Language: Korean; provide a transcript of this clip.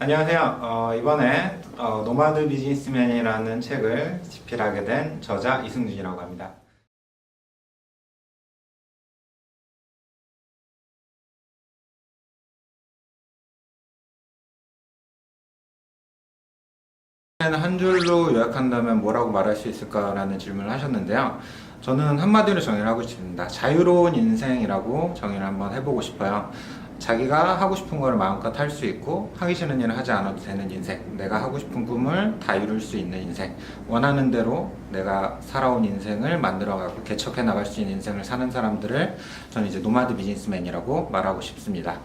안녕하세요. 어, 이번에 어, 노마드 비즈니스맨이라는 책을 집필하게 된 저자 이승준이라고 합니다. 한 줄로 요약한다면 뭐라고 말할 수 있을까라는 질문을 하셨는데요. 저는 한마디로 정의를 하고 싶습니다. 자유로운 인생이라고 정의를 한번 해보고 싶어요. 자기가 하고 싶은 거를 마음껏 할 수 있고 하기 싫은 일을 하지 않아도 되는 인생. 내가 하고 싶은 꿈을 다 이룰 수 있는 인생. 원하는 대로 내가 살아온 인생을 만들어가고 개척해 나갈 수 있는 인생을 사는 사람들을 저는 이제 노마드 비즈니스맨이라고 말하고 싶습니다